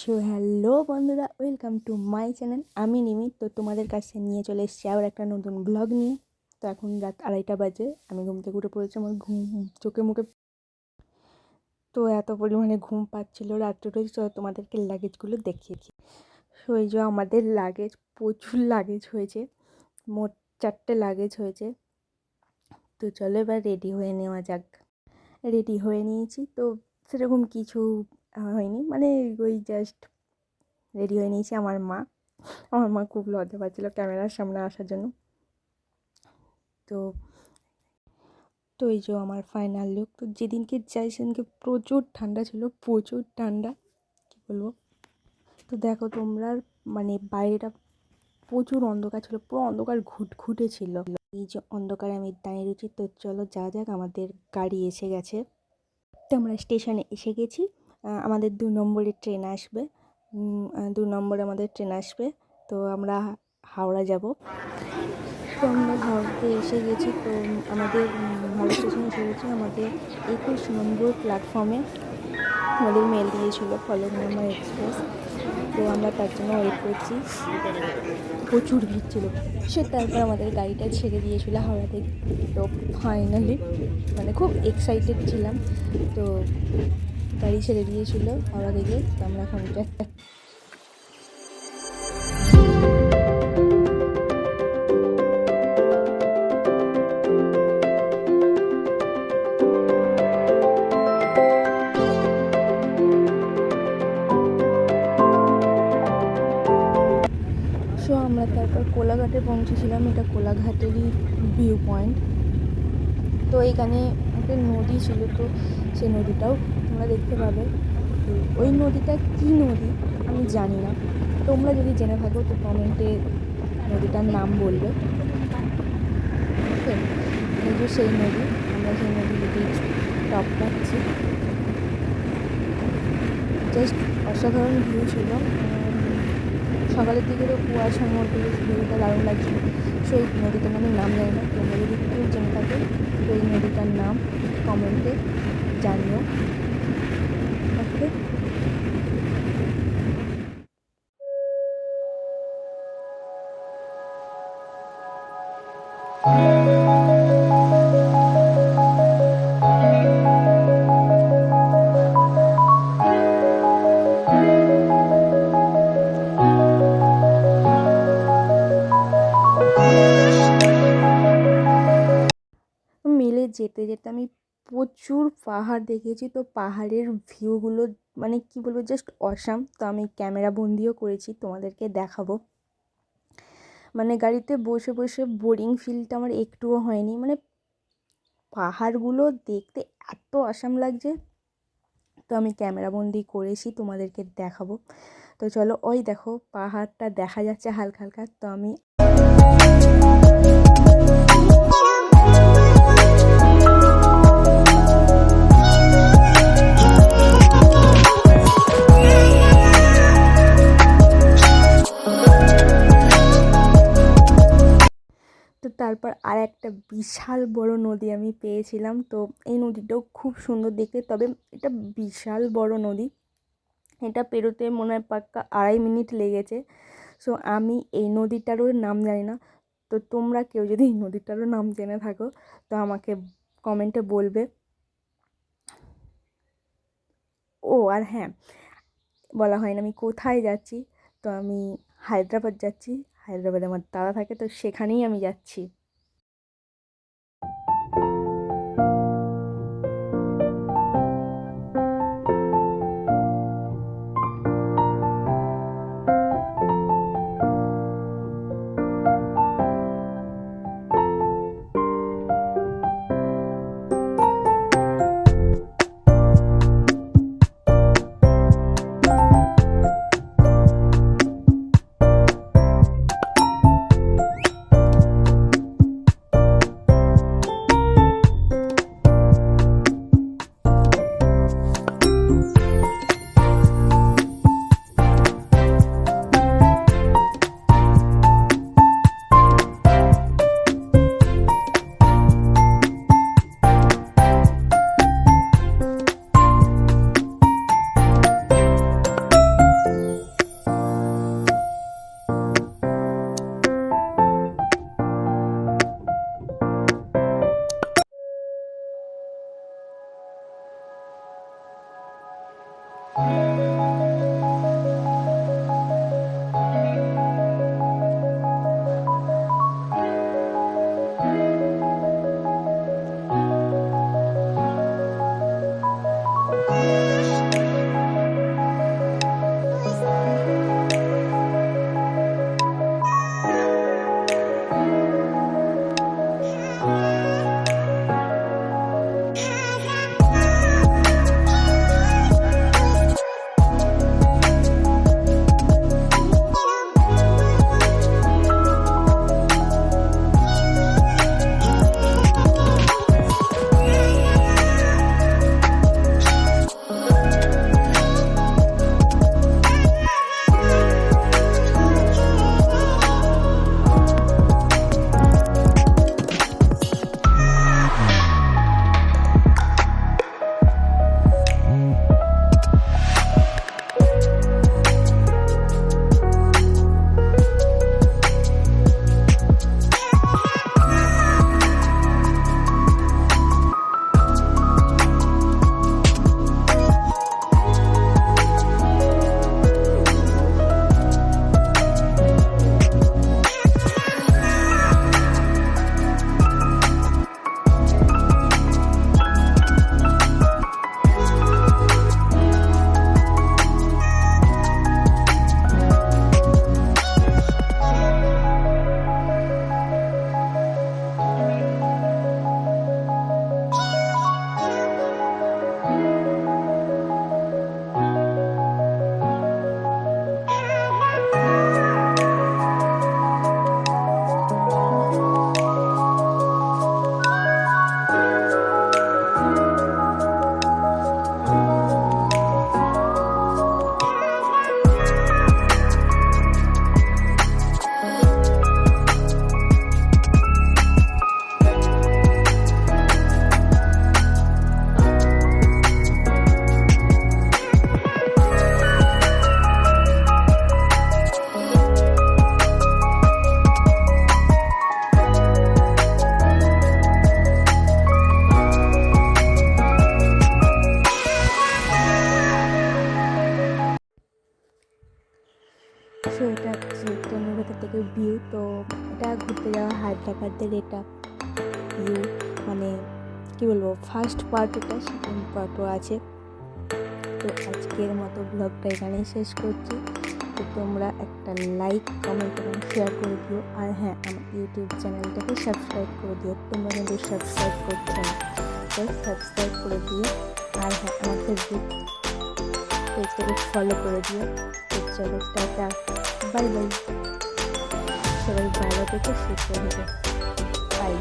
So hello বন্ধুরা, welcome to my channel. আমি নিমি, তো তোমাদের কাছে নিয়ে চলে এসেছি আবার একটা নতুন ব্লগ নিয়ে। তো এখন রাত আড়াইটা বাজে, আমি ঘুম থেকে উঠে পড়েছি, আমার ঘুম, চোখে মুখে তো এত পরিমাণে ঘুম পাচ্ছিলো রাত্রে চলো তোমাদেরকে লাগেজগুলো দেখিয়েছি সো এই যে আমাদের লাগেজ প্রচুর লাগেজ হয়েছে, মোট চারটে লাগেজ হয়েছে। তো চলো এবার রেডি হয়ে নেওয়া যাক। রেডি হয়ে নিয়েছি, তো সেরকম কিছু হয়নি। মানে ওই জাস্ট রেডি হয়ে নিয়েছি আমার মা। আমার মা খুব লজ্জা পাচ্ছিলো ক্যামেরার সামনে আসার জন্য। তো তো এই যে আমার ফাইনাল লুক তো যেদিনকে যাই সেদিনকে প্রচুর ঠান্ডা ছিল, প্রচুর ঠান্ডা। কী বলব? তো দেখো তোমরা মানে বাইরেটা প্রচুর অন্ধকার ছিল, পুরো অন্ধকার ঘুটঘুটে ছিল। এই যে অন্ধকারে আমি দাঁড়িয়ে রয়েছি, তো চলো যা যাক, আমাদের গাড়ি এসে গেছে। তো আমরা স্টেশনে এসে গেছি। আমাদের দু নম্বরে ট্রেন আসবে। দু নম্বরে আমাদের ট্রেন আসবে। তো আমরা হাওড়া যাব। তো আমরা হাওড়াতে এসে গেছি। তো আমাদের হাওড়া স্টেশনে এসে গেছি। আমাদের একুশ নম্বর প্ল্যাটফর্মে আমাদের মেল দিয়েছিল ফলকনামা এক্সপ্রেস তো আমরা তার জন্য ওয়েট করছি। প্রচুর ভিড় ছিল। সে তারপর আমাদের গাড়িটা ছেড়ে দিয়েছিল হাওড়া থেকে। তো ফাইনালি মানে খুব এক্সাইটেড ছিলাম। তো গাড়ি ছেড়ে দিয়েছিল হাওড়া থেকে, তো আমরা এখন সো আমরা তারপর কোলাঘাটে পৌঁছেছিলাম, এটা কোলাঘাটেরই ভিউ পয়েন্ট তো এইখানে একটা নদী ছিল, তো সেই নদীটাও তোমরা দেখতে পাবে ওই নদীটা কী নদী আমি জানি না। তোমরা যদি জেনে থাকো তো কমেন্টে নদীটার নাম বলবে। এই যে সেই নদী, আমরা সেই নদী দিকে টপ পাচ্ছি। জাস্ট অসাধারণ ভিউ ছিল। সকালের দিকে তো কুয়াশার মধ্যে ভিউটা দারুণ লাগছিল, সেই নদীটার নামে নাম জানি না। তোমরা যদি কেউ জেনে থাকো তো এই নদীটার নাম কমেন্টে জানিও। যেতে যেতে আমি প্রচুর পাহাড় দেখেছি তো পাহাড়ের ভিউগুলো মানে কি বলব জাস্ট অসাম তো আমি ক্যামেরা বন্দিও করেছি, তোমাদেরকে দেখাবো। মানে গাড়িতে বসে বসে বোরিং ফিলটা আমার একটুও হয়নি। মানে পাহাড়গুলো দেখতে এত আসাম লাগছে। তো আমি ক্যামেরা বন্দি করেছি, তোমাদেরকে দেখাবো। তো চলো, ওই দেখো, পাহাড়টা দেখা যাচ্ছে হালকা হালকা। তো আমি তারপর আর একটা বিশাল বড় নদী আমি পেয়েছিলাম। তো এই নদীটাও খুব সুন্দর দেখতে। তবে এটা বিশাল বড় নদী। এটা পেরোতে মনে হয় পাক্কা আড়াই মিনিট লেগেছে। সো আমি এই নদীটারও নাম জানি না। তো তোমরা কেউ যদি এই নদীটারও নাম জেনে থাকো, তো আমাকে কমেন্টে বলবে। ও, আর হ্যাঁ বলা হয় না আমি কোথায় যাচ্ছি? তো আমি হায়দ্রাবাদ যাচ্ছি। হায়দ্রাবাদে আমার দাদা থাকে, তো সেখানেই আমি যাচ্ছি। এটা হচ্ছে তনুভেতর থেকে ভিউ তো এটা ঘুরতে যাওয়া হায়দ্রাবাদের এটা ভিউ মানে কী বলব ফার্স্ট পার্ট এটা সেকেন্ড পার্টও আছে। তো আজকের মতো ব্লগটা এখানেই শেষ করছি। তো তোমরা একটা লাইক কমেন্ট এবং শেয়ার করে দিও। আর হ্যাঁ আমার ইউটিউব চ্যানেলটাকে সাবস্ক্রাইব করে দিও। তোমরা কিন্তু সাবস্ক্রাইব করছ না, তো সাবস্ক্রাইব করে দিও। আর হ্যাঁ আমার ফেসবুক পেজটাকে ফলো করে দিও। তো চলো টাটা বাই বাই সবাই ভালো থেকে, সুস্থ হবে বাই